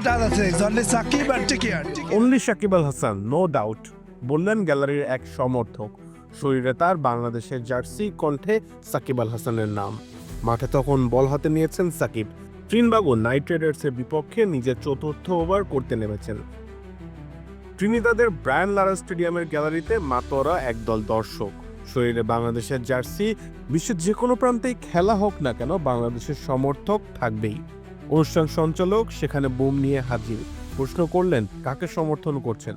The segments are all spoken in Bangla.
what other things. Only Sakib and Tikian. Only Shakib Al Hasan no doubt বললেন গ্যালারির এক সমর্থক। শরীরে তার বাংলাদেশের জার্সি কণ্ঠে সাকিব আল হাসানের নাম। মাঠে তখন বল হাতে নিয়েছেন সাকিব। ট্রিনবাগো নাইট রাইডার্সের বিপক্ষে নিজের চতুর্থ ওভার করতে নেমেছেন। ট্রিনিদাদের ব্রায়ান লারা স্টেডিয়ামের গ্যালারিতে মাতোরা একদল দর্শক। শরীরে বাংলাদেশের জার্সি, বিশ্বের যে কোনো প্রান্তেই খেলা হোক না কেন, বাংলাদেশের সমর্থক থাকবেই। অনুষ্ঠান সঞ্চালক সেখানে বোম নিয়ে হাজির। প্রশ্ন করলেন, কাকে সমর্থন করছেন?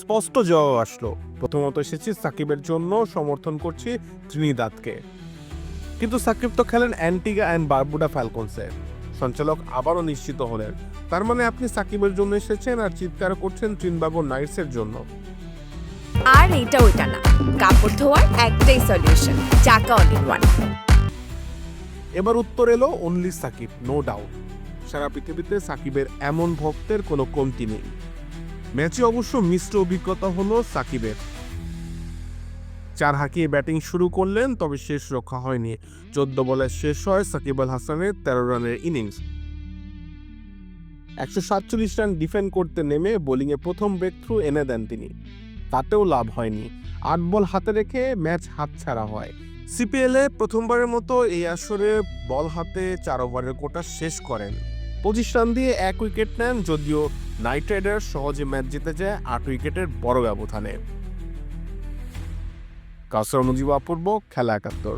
স্পষ্ট জবাব আসলো, প্রথমত এসেছি সাকিবের জন্য সমর্থন করছি ত্রিনিদাদকে। কিন্তু সাকিব তো খেলেন অ্যান্টিগা অ্যান্ড বারবুডা ফ্যালকনসে। সঞ্চালক আবারও নিশ্চিত হলেন, তার মানে আপনি সাকিবের জন্য এসেছেন আর চিৎকার করছেন ত্রিনবাগো নাইটসের জন্য। আর এটা ওইটা না, কাপড় ধোয়ার একটাই সলিউশন চাকা অল ওয়ান এবার উত্তর এলো অনলি সাকিব নো ডাউট সারা পৃথিবীতে সাকিবের এমন ভক্তের কোনো কমতি নেই। ম্যাচে অবশ্য মিশ্র অভিজ্ঞতা হলো সাকিবের। চার হাঁকিয়ে ব্যাটিং শুরু করলেন, তবে শেষ রক্ষা হয়নি। চোদ্দ বলে শেষ হয় সাকিব আল হাসানের তেরো রানের ইনিংস। একশো সাতচল্লিশ রান ডিফেন্ড করতে নেমে বোলিংয়ে প্রথম ব্রেক থ্রু এনে দেন তিনি। তাতেও লাভ হয়নি। আট বল হাতে রেখে ম্যাচ হাতছাড়া হয়। সিপিএলে প্রথমবারের মতো এই আসরে বল হাতে চার ওভারের কোটা শেষ করেন। পঁচিশ রান দিয়ে এক উইকেট নেন, যদিও নাইট রাইডার্স সহজে ম্যাচ জিতে যায় আট উইকেটের বড় ব্যবধানে। কাসর মুজিব অপূর্ব, খেলা একাত্তর।